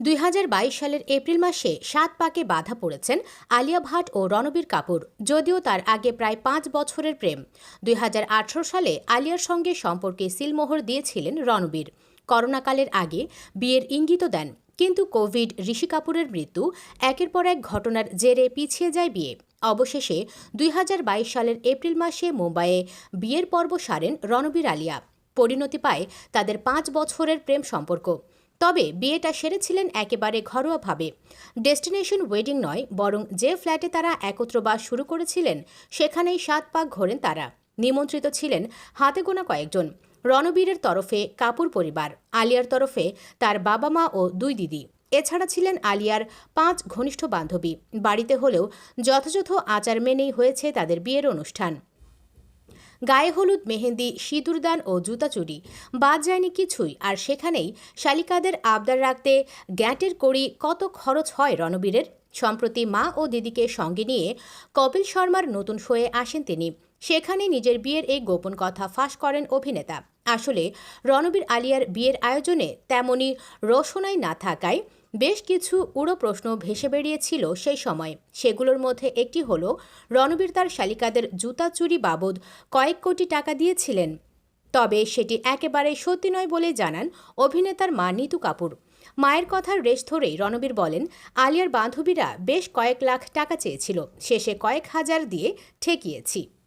দুই হাজার বাইশ সালের এপ্রিল মাসে সাত পাকে বাধা পড়েছেন আলিয়া ভাট ও রণবীর কাপুর, যদিও তার আগে প্রায় পাঁচ বছরের প্রেম। দুই হাজার আঠারো সালে আলিয়ার সঙ্গে সম্পর্কে সিলমোহর দিয়েছিলেন রণবীর। করোনাকালের আগে বিয়ের ইঙ্গিতও দেন, কিন্তু কোভিড, ঋষি কাপুরের মৃত্যু, একের পর এক ঘটনার জেরে পিছিয়ে যায় বিয়ে। অবশেষে দুই হাজার বাইশ সালের এপ্রিল মাসে মুম্বাইয়ে বিয়ের পর্ব সারেন রণবীর আলিয়া। পরিণতি পায় তাদের পাঁচ বছরের প্রেম সম্পর্ক। তবে বিয়েটা সেরেছিলেন একেবারে ঘরোয়াভাবে। ডেস্টিনেশন ওয়েডিং নয়, বরং যে ফ্ল্যাটে তারা একত্র বাস শুরু করেছিলেন, সেখানেই সাত পাক ঘোরেন তারা। নিমন্ত্রিত ছিলেন হাতে গোনা কয়েকজন, রণবীরের তরফে কাপুর পরিবার, আলিয়ার তরফে তার বাবা মা ও দুই দিদি। এছাড়া ছিলেন আলিয়ার পাঁচ ঘনিষ্ঠ বান্ধবী। বাড়িতে হলেও যথাযথ আচার মেনেই হয়েছে তাদের বিয়ের অনুষ্ঠান। গায়ে হলুদ, মেহেন্দি সিঁদুরদান ও জুতা চুরি। বাদ যায়নি কিছুই। আর সেখানেই শালিকাদের আবদার রাখতে গ্যাটের কড়ি কত খরচ হয় রণবীরের? সম্প্রতি মা ও দিদিকে সঙ্গে নিয়ে কপিল শর্মার নতুন শোয়ে আসেন তিনি। সেখানে নিজের বিয়ের এই গোপন কথা ফাঁস করেন অভিনেতা। আসলে রণবীর আলিয়ার বিয়ের আয়োজনে তেমনই রসনাই না থাকায় বেশ কিছু উড়ো প্রশ্ন ভেসে বেরিয়েছিল সেই সময়। সেগুলোর মধ্যে একটি হল, রণবীর তার শালিকাদের জুতা চুরি বাবদ কয়েক কোটি টাকা দিয়েছিলেন। তবে সেটি একেবারে সত্যি নয় বলে জানান অভিনেতার মা নিতু কাপুর। মায়ের কথার রেশ ধরেই রণবীর বলেন, আলিয়ার বান্ধবীরা বেশ কয়েক লাখ টাকা চেয়েছিল। শেষে কয়েক হাজার দিয়ে ঠেকিয়েছি।